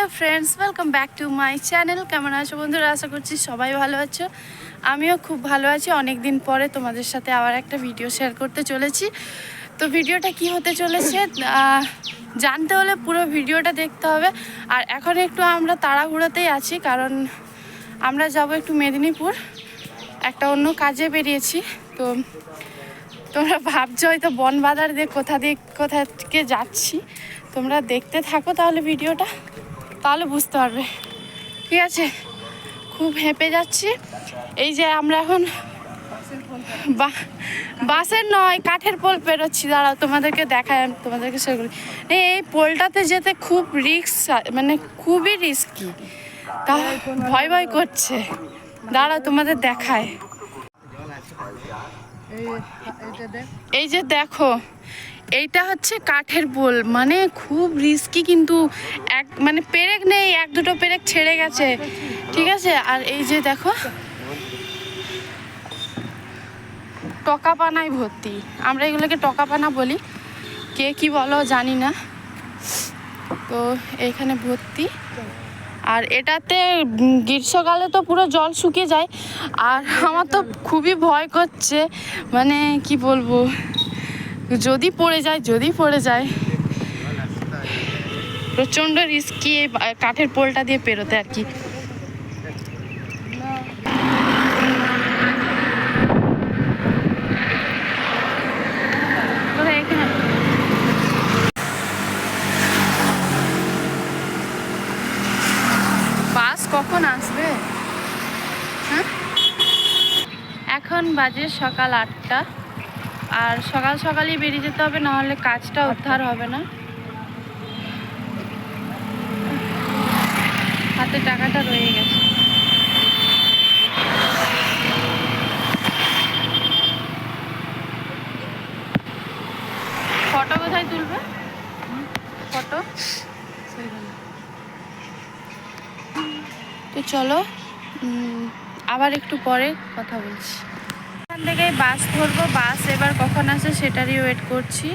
Hello friends welcome back to my channel কেমন আছো বন্ধুরা? আশা করছি সবাই ভালো আছো। আমিও খুব ভালো আছি। অনেক দিন পরে তোমাদের সাথে আবার একটা ভিডিও শেয়ার করতে চলেছি। তো ভিডিওটা কি হতে চলেছে? জানতে হলে পুরো ভিডিওটা দেখতে হবে। আর এখন একটু আমরা তাড়াহুড়োতেই আছি, কারণ আমরা যাব একটু মেদিনীপুর। একটা অন্য কাজে বেরিয়েছি। তো তোমরা ভাবছ হয়তো বন বাজার দিয়ে কোথা দিয়ে কোথা থেকে যাচ্ছি। তোমরা দেখতে থাকো তাহলে ভিডিওটা তাহলে বুঝতে পারবে। ঠিক আছে? খুব হেঁপে যাচ্ছি। এই যে আমরা এখন বাসের নয় কাঠের পোল পেরোচ্ছি। দাঁড়াও তোমাদেরকে দেখায় আমি তোমাদেরকে সেগুলো এই এই পোলটাতে যেতে খুব রিস্ক মানে খুবই রিস্কি তা ভয় ভয় করছে। দাঁড়াও তোমাদের দেখায়। এই যে দেখো এইটা হচ্ছে কাঠের পোল মানে খুব রিস্কি কিন্তু এক মানে পেরেক নেই, এক দুটো পেরেক ছেড়ে গেছে, ঠিক আছে? আর এই যে দেখো, টকা পানায় ভর্তি, আমরা এগুলোকে টকা পানা বলি, কে কি বলো জানি না। তো এইখানে ভর্তি, আর এটাতে গ্রীষ্মকালে তো পুরো জল শুকিয়ে যায়, আর আমার তো খুবই ভয় করছে মানে কি বলব? যদি পড়ে যায়, যদি পড়ে যায়। প্রচণ্ড রিস্কি কাঠের পোলটা দিয়ে পেরোতে আর কি। বাস কখন আসবে? হ্যাঁ? এখন বাজে সকাল আটটা। আর সকাল সকালই বেরিয়ে যেতে হবে, নাহলে কাজটা উদ্ধার হবে না। হাতে টাকাটা রয়ে গেছে। ফটো কোথায় তুলবে? ফটো? তো চলো আবার একটু পরে কথা বলছি। এখান থেকে বাস ধরবো বাস এবার কখন আসে সেটারই ওয়েট করছি।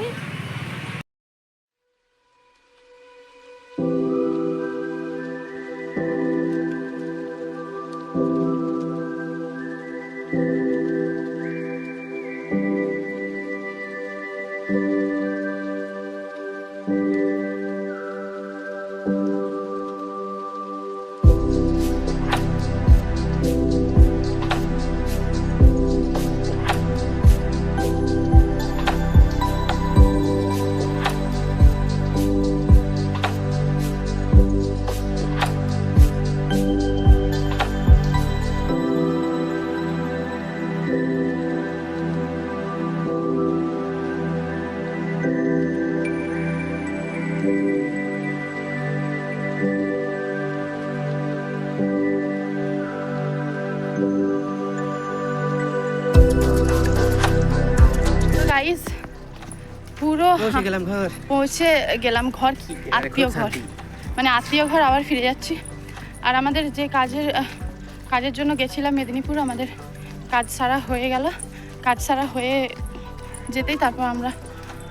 গাইস পুরো গেলাম ঘর। পৌঁছে গেলাম ঘর কি আত্মীয় ঘর। মানে আত্মীয় ঘর আবার ফিরে যাচ্ছি। আর আমাদের যে কাজের কাজের জন্য গেছিলাম মেদিনীপুর আমাদের কাজ সারা হয়ে গেল। কাজ সারা হয়ে যেতেই তারপর আমরা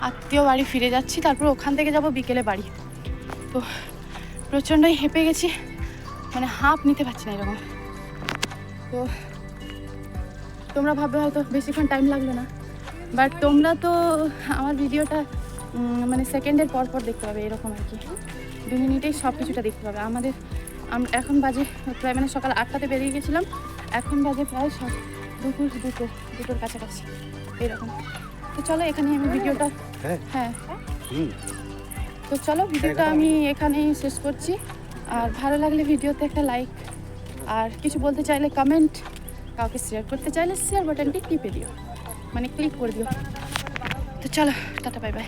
আত্মীয় বাড়ি ফিরে যাচ্ছি। তারপর ওখান থেকে যাব বিকেলে বাড়ি। তো প্রচণ্ডই হেঁপে গেছি। মানে হাঁপ নিতে পারছি না এরকম। তো তোমরা ভাববে হয়তো বেশিক্ষণ টাইম লাগল না। বাট তোমরা তো আমার ভিডিওটা মানে সেকেন্ডের পর পর দেখতে পাবে এরকম আর কি। দু মিনিটেই সব কিছুটা দেখতে পাবে। আমাদের এখন বাজে প্রায় মানে সকাল আটটাতে বেরিয়ে গেছিলাম। এখন বাজে প্রায় সব দুপুর দুটো দুটোর কাছাকাছি এরকম। তো চলো এখানে আমি ভিডিওটা হ্যাঁ। হ্যাঁ। তো চলো ভিডিওটা আমি এখানেই শেষ করছি। আর ভালো লাগলে ভিডিওতে একটা লাইক আর কিছু বলতে চাইলে কমেন্ট কাউকে শেয়ার করতে চাইলে শেয়ার বাটনটি টিপে দিও। মানে ক্লিক করে দিও। তো চলো টাটা বাই বাই